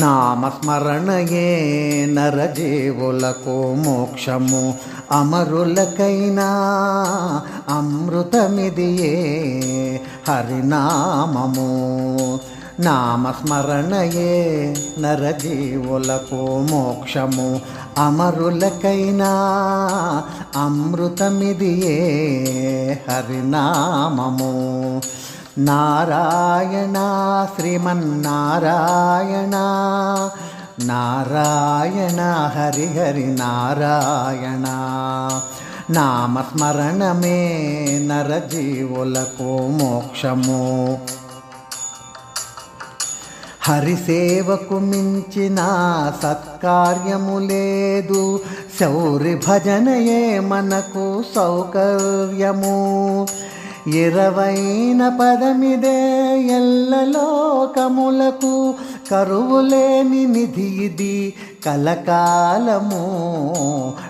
నామస్మరణయే నరజీవులకు మోక్షము. అమరులకైనా అమృతమిదియే హరినామము. నామస్మరణయే నరజీవులకు మోక్షము. అమరులకైనా అమృతమిదియే హరినామము. నారాయణ శ్రీమన్నారాయణ. నారాయణ హరిహరి నారాయణ. నామస్మరణమే నరజీవులకు మోక్షము హరిసేవకు మించిన సత్కార్యము లేదు. శౌరి భజనయే మనకు సౌకర్యము. ఇరవైన పదమిదే ఎల్లలోకములకు కరువులేని నిధి ఇది. కలకాలము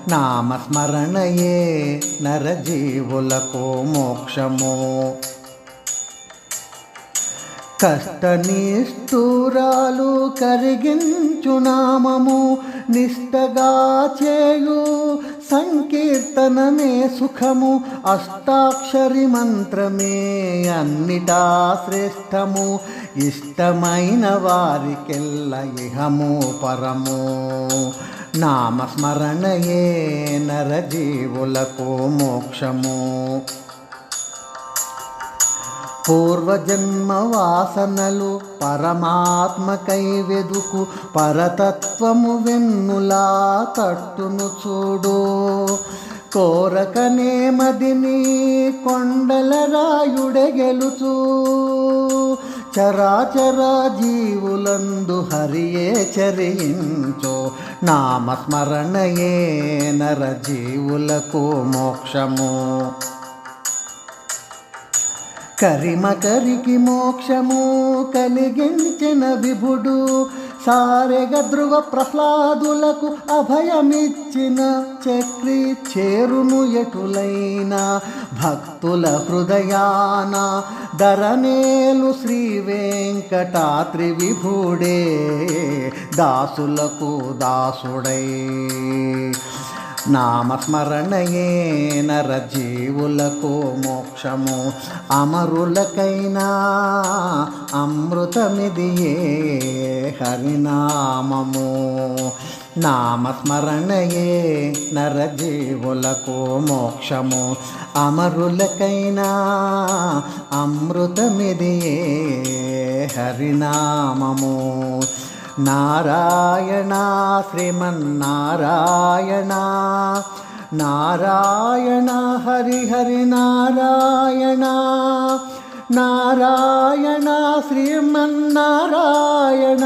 నామస్మరణయే నరజీవులకు మోక్షము. కష్టనిష్ఠూరాలు కరిగించు నామము నిష్టగా చేయు సంకీర్తనమే సుఖము అష్టాక్షరి మంత్రమే అన్నిటా శ్రేష్టము. ఇష్టమైన వారికెల్ల ఇహము పరము. నామస్మరణయే నరజీవులకు మోక్షము. పూర్వజన్మ వాసనలు పరమాత్మకై వెదుకు పరతత్వము వెన్నులా తట్టును చూడు. కోరకనే మదిని కొండల రాయుడే గెలుచు. చరాచర జీవులందు హరియే చరించో. నామస్మరణయే నర జీవులకు మోక్షము. కరిమకరికి మోక్షము కలిగించిన విభుడు సారెగ ధ్రువ ప్రహ్లాదులకు అభయమిచ్చిన చక్రి చేరును ఎటులైన భక్తుల హృదయాన ధరనేలు శ్రీ వెంకటాద్రి విభుడే దాసులకు దాసుడై నామస్మరణయే నరజీవులకు మోక్షము. అమరులకైనా అమృతమిదియే హరినామము. నామస్మరణయే నరజీవులకు మోక్షము. అమరులకైనా అమృతమిదియే హరినామము. నారాయణ శ్రీమన్నారాయణ నారాయణ హరి హరి నారాయణ నారాయణ శ్రీమన్నారాయణ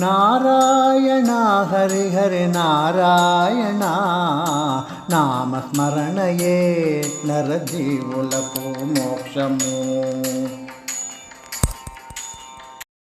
నారాయణ హరి హరి నారాయణ నామస్మరణయే నరజీవులకు మోక్షము.